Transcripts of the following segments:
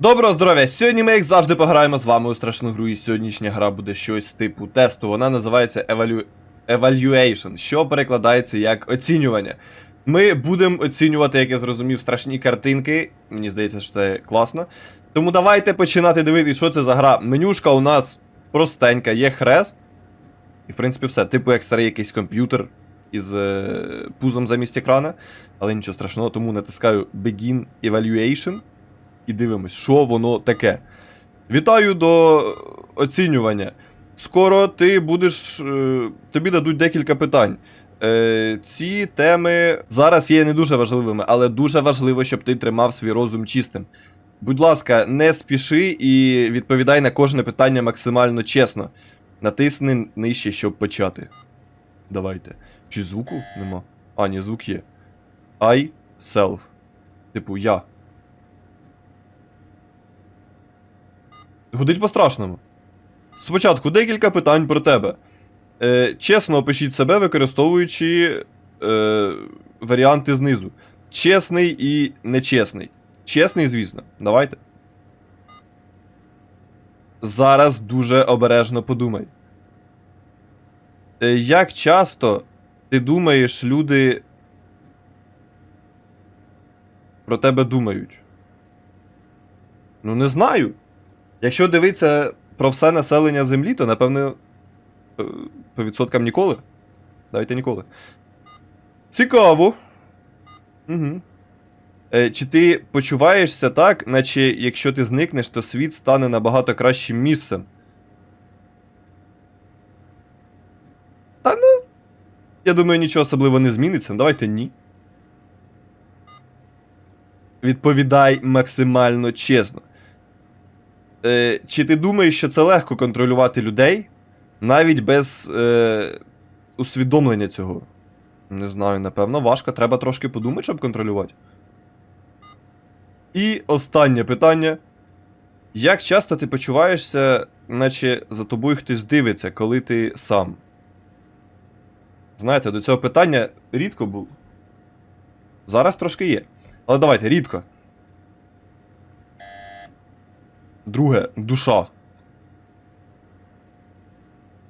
Доброго здоров'я! Сьогодні ми, як завжди, пограємо з вами у страшну гру, і сьогоднішня гра буде щось типу тесту. Вона називається Evalu... Evaluation, що перекладається як оцінювання. Ми будемо оцінювати, як я зрозумів, страшні картинки. Мені здається, що це класно. Тому давайте починати дивитися, що це за гра. Менюшка у нас простенька, є хрест. І, в принципі, все. Типу, як старий якийсь комп'ютер із е, пузом замість екрана. Але нічого страшного, тому натискаю Begin Evaluation і дивимось, що воно таке. Вітаю до оцінювання. Скоро ти будеш. е, Тобі дадуть декілька питань. Е, Ці теми зараз є не дуже важливими, але дуже важливо, щоб ти тримав свій розум чистим. Будь ласка, не спіши і відповідай на кожне питання максимально чесно. Натисни нижче, щоб почати. Давайте. Чи звуку нема? А, ні, звук є. I self. Типу, я. Гудить по-страшному. Спочатку декілька питань про тебе. Е, чесно опишіть себе, використовуючи е, варіанти знизу. Чесний і нечесний. Чесний, звісно. Давайте. Зараз дуже обережно подумай. Е, як часто ти думаєш, люди про тебе думають? Ну, не знаю. Якщо дивитися про все населення Землі, то напевно е, по відсоткам ніколи. Давайте ніколи. Цікаво. Угу. Чи ти почуваєшся так, наче якщо ти зникнеш, то світ стане набагато кращим місцем? Та ну. Я думаю, нічого особливо не зміниться. Давайте ні. Відповідай максимально чесно. Е, чи ти думаєш, що це легко контролювати людей навіть без е, усвідомлення цього? Не знаю, напевно, важко. Треба трошки подумати, щоб контролювати. І останнє питання. Як часто ти почуваєшся, наче за тобою хтось дивиться, коли ти сам? Знаєте, до цього питання рідко було. Зараз трошки є. Але давайте, рідко. Друге, душа.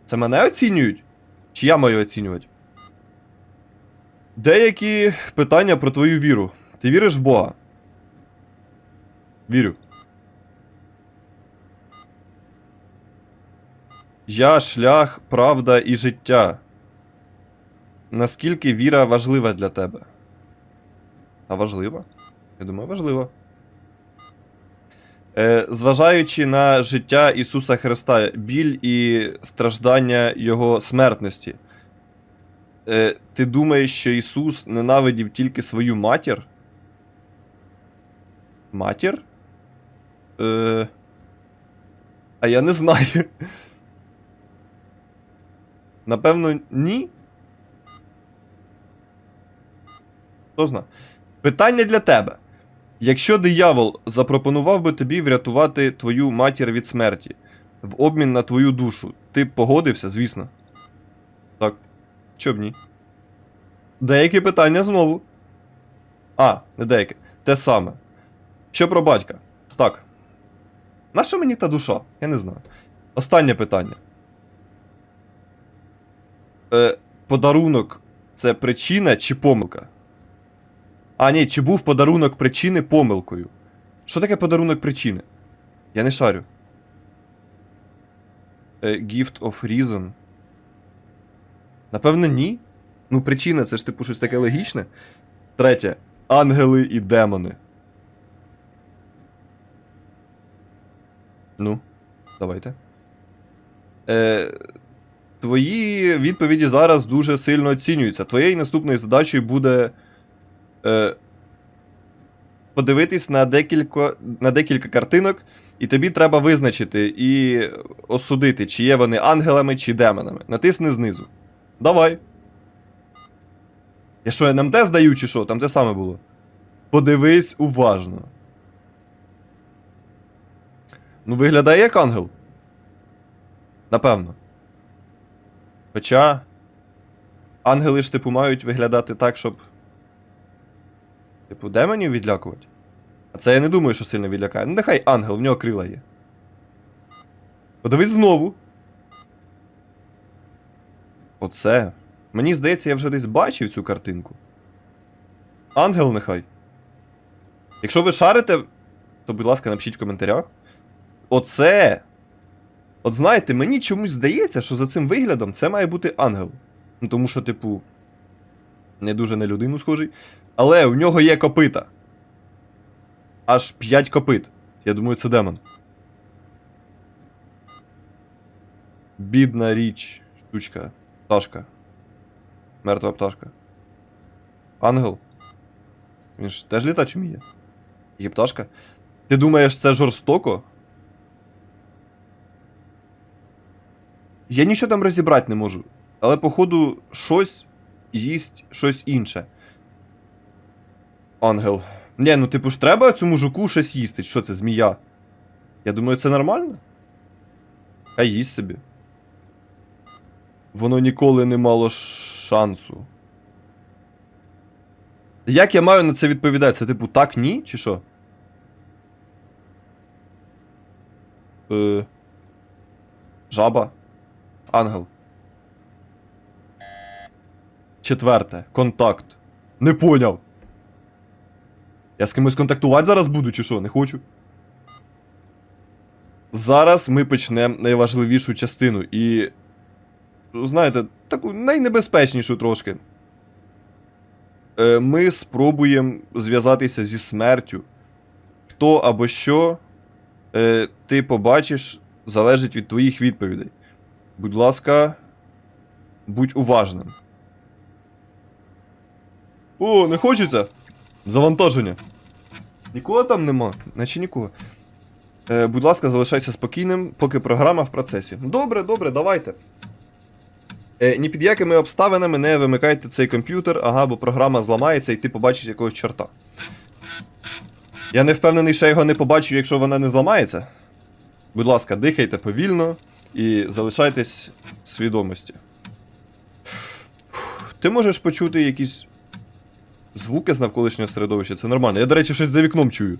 Це мене оцінюють? Чи я маю оцінювати? Деякі питання про твою віру. Ти віриш в Бога? Вірю. Я шлях, правда і життя. Наскільки віра важлива для тебе? А важлива? Я думаю, важлива. Е, зважаючи на життя Ісуса Христа, біль і страждання Його смертності, е, ти думаєш, що Ісус ненавидів тільки свою матір? Матір? Е, а я не знаю. Напевно, ні. Хто зна? Питання для тебе. Якщо диявол запропонував би тобі врятувати твою матір від смерті в обмін на твою душу, ти б погодився, звісно. Так. Чоб ні? Деякі питання знову. А, не деякі. Те саме. Що про батька? Так. Наша мені та душа? Я не знаю. Останнє питання. Е, подарунок це причина чи помилка? А, ні, чи був подарунок причини помилкою? Що таке подарунок причини? Я не шарю. Е, gift of reason. Напевно, ні. Ну, причина це ж типу щось таке логічне. Третє. Ангели і демони. Ну, давайте. Е, твої відповіді зараз дуже сильно оцінюються. Твоєю наступною задачею буде е, подивитись на декілька, на декілька картинок, і тобі треба визначити і осудити, чи є вони ангелами чи демонами. Натисни знизу. Давай. Я що, я нам те здаю, чи що? Там те саме було. Подивись уважно. Ну, виглядає як ангел. Напевно. Хоча. Ангели ж типу мають виглядати так, щоб. Типу, демонів відлякувати? А це я не думаю, що сильно відлякає. Ну, нехай ангел, в нього крила є. Подивись знову. Оце. Мені здається, я вже десь бачив цю картинку. Ангел нехай. Якщо ви шарите, то, будь ласка, напишіть в коментарях. Оце. От знаєте, мені чомусь здається, що за цим виглядом це має бути ангел. Ну, тому що, типу, не дуже на людину схожий. Але у нього є копита. Аж 5 копит. Я думаю, це демон. Бідна річ, штучка, пташка. Мертва пташка. Ангел. Він ж теж літати вміє. Є пташка. Ти думаєш, це жорстоко? Я нічого там розібрати не можу. Але, походу, щось їсть щось інше. Ангел. Ні, ну типу ж треба цьому жуку щось їсти. Що це, змія? Я думаю, це нормально. Хай їсть собі. Воно ніколи не мало шансу. Як я маю на це відповідати? Це типу так, ні? Чи що? Е... Жаба. Ангел. Четверте. Контакт. Не поняв. Я з кимось контактувати зараз буду, чи що? Не хочу. Зараз ми почнемо найважливішу частину і. Знаєте, таку найнебезпечнішу трошки. Е, Ми спробуємо зв'язатися зі смертю. Хто або що е, ти побачиш, залежить від твоїх відповідей. Будь ласка, будь уважним. О, не хочеться? Завантаження. Нікого там нема, наче нікого. Е, будь ласка, залишайся спокійним, поки програма в процесі. Добре, добре, давайте. Е, ні під якими обставинами не вимикайте цей комп'ютер, ага, бо програма зламається і ти побачиш якогось чорта. Я не впевнений, що я його не побачу, якщо вона не зламається. Будь ласка, дихайте повільно і залишайтесь свідомості. Ти можеш почути якісь звуки з навколишнього середовища, це нормально. Я, до речі, щось за вікном чую.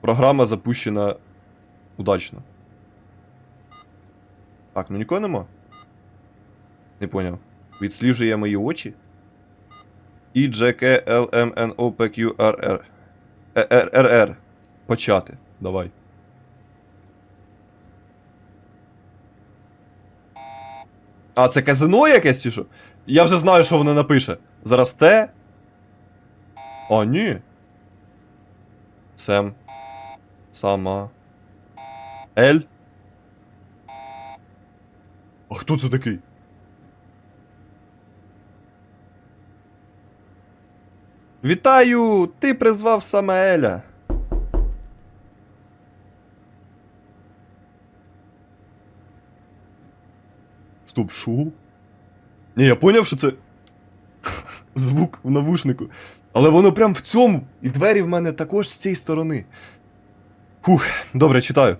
Програма запущена удачно. Так, ну нікого нема. Не поняв. Відсліджує мої очі. І J K L M N O P Q R R. Е. Почати. Давай. А, це казино якесь чи що? Я вже знаю, що воно напише. Зараз Т. А, ні. Сем. Сама. Ель. А хто це такий? Вітаю! Ти призвав саме Еля. Стоп, шо? Ні, я поняв, що це звук в навушнику. Але воно прям в цьому. І двері в мене також з цієї сторони. Фух, добре, читаю.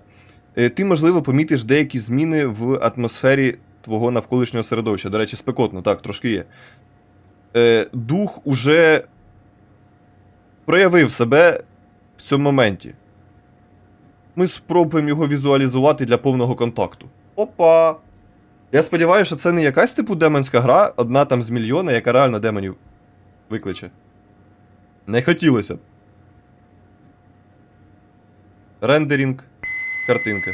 Е, Ти, можливо, помітиш деякі зміни в атмосфері твого навколишнього середовища. До речі, спекотно, так, трошки є. Е, Дух уже проявив себе в цьому моменті. Ми спробуємо його візуалізувати для повного контакту. Опа! Я сподіваюся, що це не якась типу демонська гра, одна там з мільйона, яка реально демонів викличе. Не хотілося б. Рендерінг. Картинка.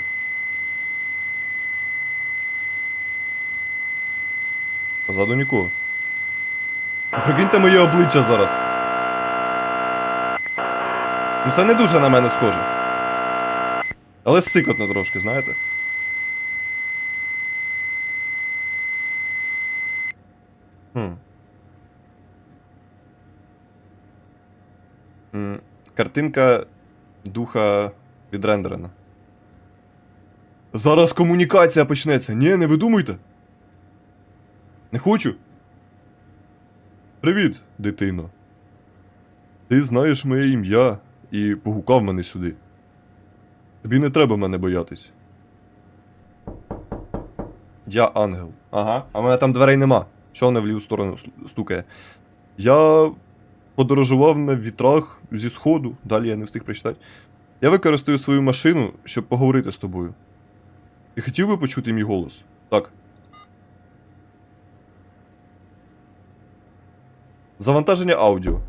Позаду нікого. Прикиньте моє обличчя зараз. Ну це не дуже на мене схоже. Але сикотно трошки, знаєте? Хм. М, Картинка духа відрендерена. Зараз комунікація почнеться. Ні, не видумуйте. Не хочу. Привіт, дитино. Ти знаєш моє ім'я і погукав мене сюди. Тобі не треба мене боятись. Я ангел. Ага. А в мене там дверей нема. Що не в ліву сторону стукає? Я подорожував на вітрах зі сходу. Далі я не встиг прочитати. Я використаю свою машину, щоб поговорити з тобою. Ти хотів би почути мій голос? Так. Завантаження аудіо.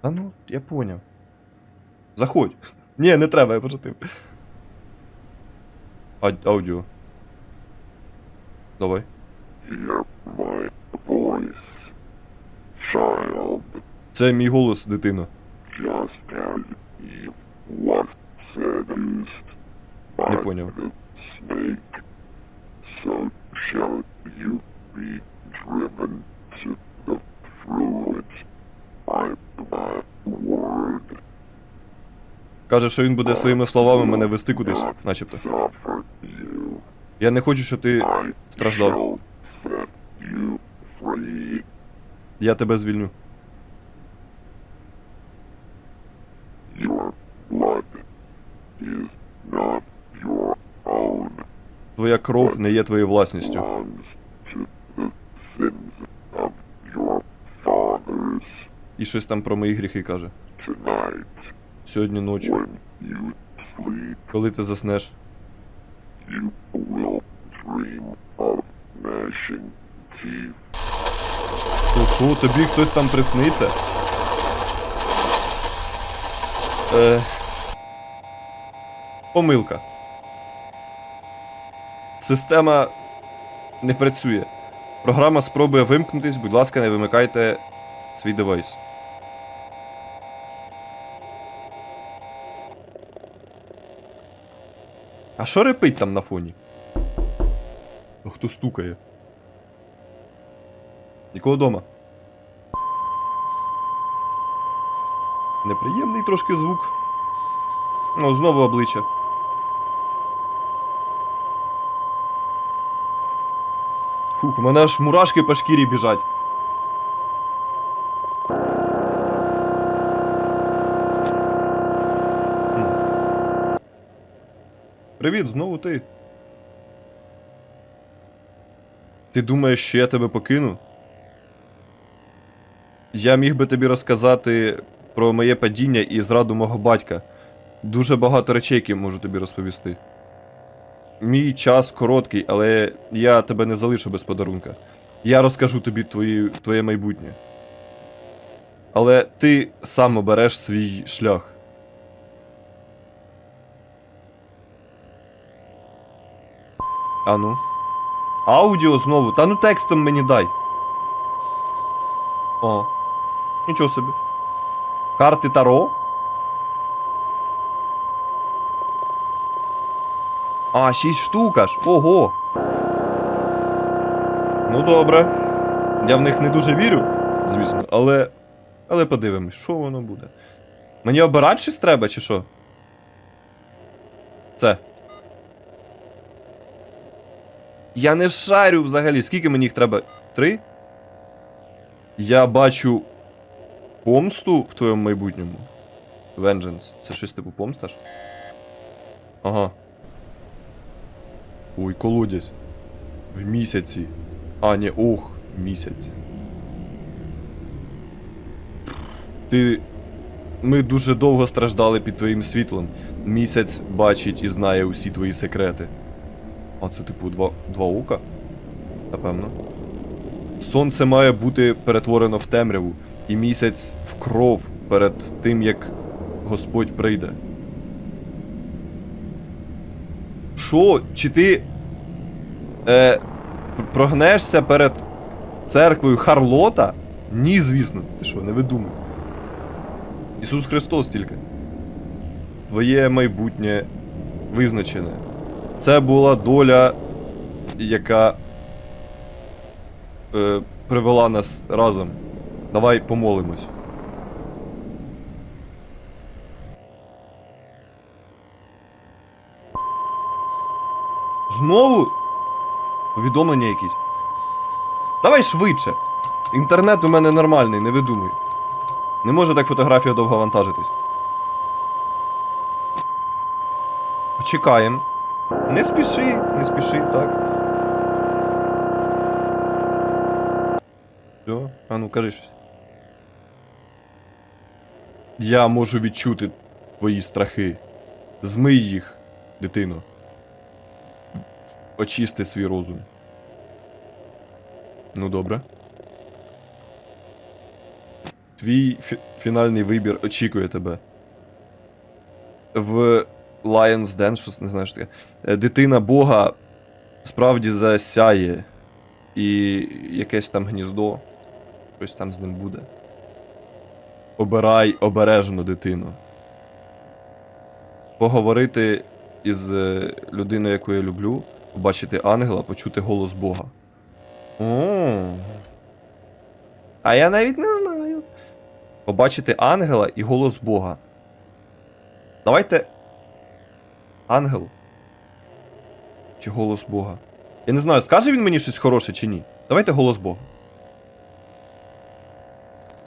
Та ну, я поняв. Заходь. Ні, не треба, я пошутив. А, аудіо. Давай. Це мій голос, дитино. just Не by поняв. the snake, so shall you be driven to the fruit by my word. Каже, що він буде своїми словами мене вести кудись, начебто. Я не хочу, щоб ти. Страждав. Я тебе звільню. Твоя кров не є твоєю власністю. І щось там про мої гріхи каже. Сьогодні ночі, коли ти заснеш, то що, тобі хтось там присниться? Е... Помилка. Система не працює. Програма спробує вимкнутись, будь ласка, не вимикайте свій девайс. А що репить там на фоні? А хто стукає? Нікого дома. Неприємний трошки звук. О, знову обличчя. Фух, у мене аж мурашки по шкірі біжать. Привіт, знову ти. Ти думаєш, що я тебе покину? Я міг би тобі розказати про моє падіння і зраду мого батька. Дуже багато речей, які можу тобі розповісти. Мій час короткий, але я тебе не залишу без подарунка. Я розкажу тобі твої, твоє майбутнє. Але ти сам обереш свій шлях. Ану. Аудіо знову. Та ну текстом мені дай. О. Нічого собі. Карти Таро? А, 6 штук аж. Ого. Ну добре. Я в них не дуже вірю, звісно, але. Але подивимось, що воно буде. Мені обирати щось треба, чи що? Це. Я не шарю взагалі. Скільки мені їх треба? Три? Я бачу помсту в твоєму майбутньому. Vengeance. Це щось типу помста ж? Ага. Ой, колодязь. В місяці. А, ні, ох, місяць. Ти. Ми дуже довго страждали під твоїм світлом. Місяць бачить і знає усі твої секрети. А це, типу, два, два ока? Напевно. Сонце має бути перетворено в темряву, і місяць в кров перед тим, як Господь прийде. Що? Чи ти. Е, прогнешся перед церквою Харлота? Ні, звісно. Ти що, не видумай. Ісус Христос тільки. Твоє майбутнє визначене. Це була доля, яка е, привела нас разом. Давай помолимось. Знову? Повідомлення якісь. Давай швидше. Інтернет у мене нормальний, не видумуй. Не може так фотографія довго вантажитись. Почекаємо. Не спіши, не спіши, так. Все, а ну кажи щось. Я можу відчути твої страхи. Змий їх, дитино. Очисти свій розум. Ну добре. Твій фі- фінальний вибір очікує тебе. В Lion's Den, щось не знаю, що таке. Е, Дитина Бога справді засяє. І якесь там гніздо. Щось там з ним буде. Обирай обережно дитину. Поговорити із е, людиною, яку я люблю, побачити ангела, почути голос Бога. А я навіть не знаю. Побачити ангела і голос Бога. Давайте. Ангел. Чи голос Бога? Я не знаю, скаже він мені щось хороше чи ні. Давайте голос Бога.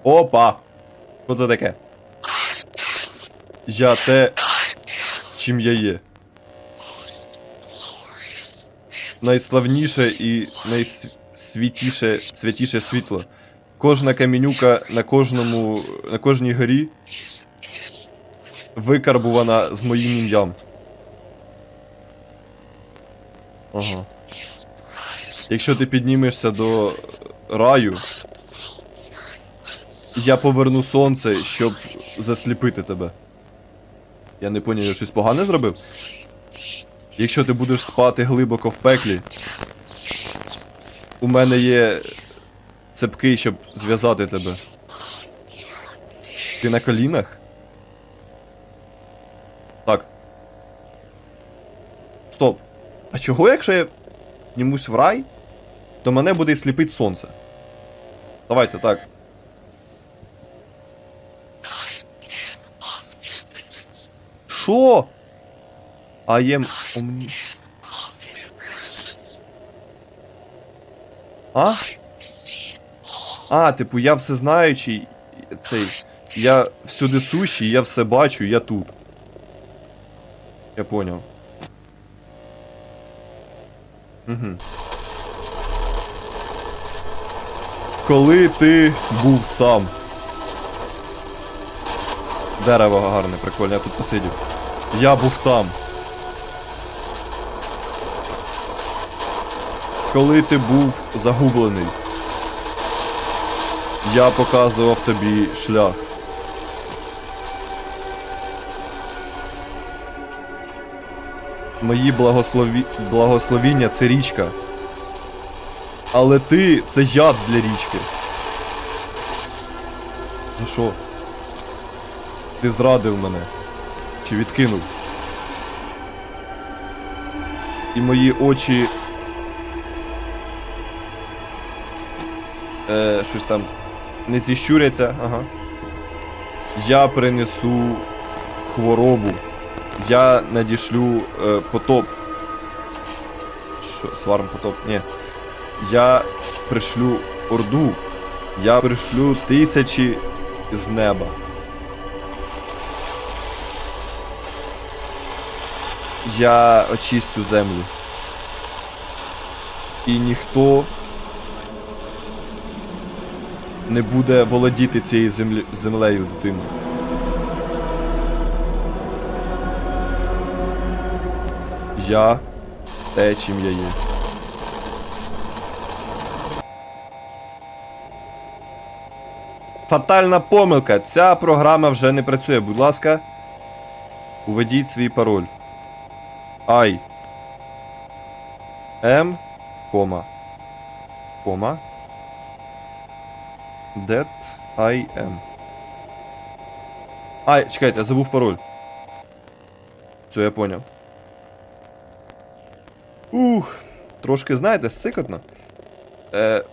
Опа! Що це таке? Я те, чим я є. Найславніше і найсвятіше святіше світло. Кожна камінюка на кожному. на кожній горі викарбувана з моїм ім'ям. Ага. Якщо ти піднімешся до раю, я поверну сонце, щоб засліпити тебе. Я не поняв, я щось погане зробив? Якщо ти будеш спати глибоко в пеклі, у мене є цепки, щоб зв'язати тебе. Ти на колінах? Так. Стоп. А чого, якщо я піднімусь в рай, то мене буде сліпить сонце? Давайте так. Що? I am omni... А? А, типу, я всезнаючий. Цей. Я всюди сущий, я все бачу, я тут. Я поняв. Угу. Коли ти був сам. Дерево гарне, прикольне, я тут посидів. Я був там. Коли ти був загублений. Я показував тобі шлях. Мої благослові... благословіння це річка. Але ти це яд для річки. За що? Ти зрадив мене. Чи відкинув? І мої очі. Е, щось там не зіщуряться, ага. Я принесу хворобу. Я надішлю е, потоп. Що, сварм потоп? Ні. Я пришлю орду. Я пришлю тисячі з неба. Я очистю землю. І ніхто не буде володіти цією землі... землею, дитину. Я те, чим я є. Фатальна помилка. Ця програма вже не працює. Будь ласка, уведіть свій пароль. I. M. Кома. Кома. That I am. Ай, чекайте, я забув пароль. Все, я поняв. Ух, трошки, знаєте, сикотно. Е,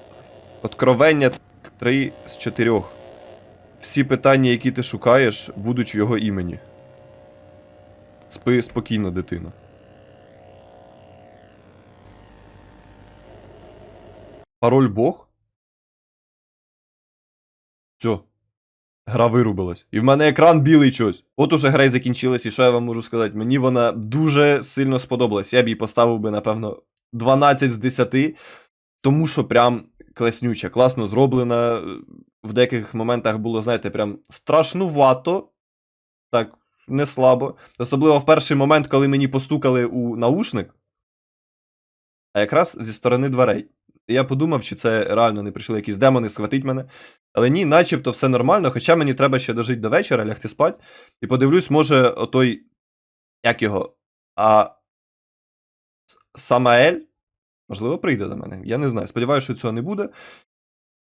откровення 3 з 4. Всі питання, які ти шукаєш, будуть в його імені. Спи спокійно, дитино. Пароль Бог? Все. Гра вирубилась. І в мене екран білий чогось. От уже гра й закінчилась, і що я вам можу сказати? Мені вона дуже сильно сподобалась. Я б їй поставив би, напевно, 12 з 10. Тому що прям класнюча, класно зроблена. в деяких моментах було, знаєте, прям страшнувато. Так, не слабо. Особливо в перший момент, коли мені постукали у наушник, а якраз зі сторони дверей. І я подумав, чи це реально не прийшли якісь демони схватить мене. Але ні, начебто все нормально, хоча мені треба ще дожити до вечора, лягти спать. І подивлюсь, може, отой. Як його? А. Самаель? Можливо, прийде до мене. Я не знаю. Сподіваюся, що цього не буде.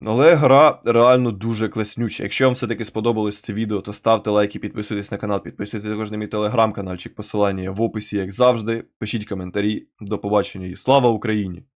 Але гра реально дуже класнюча. Якщо вам все-таки сподобалось це відео, то ставте лайки, підписуйтесь на канал, підписуйтесь також на мій телеграм-каналчик, посилання в описі, як завжди. Пишіть коментарі. До побачення і слава Україні!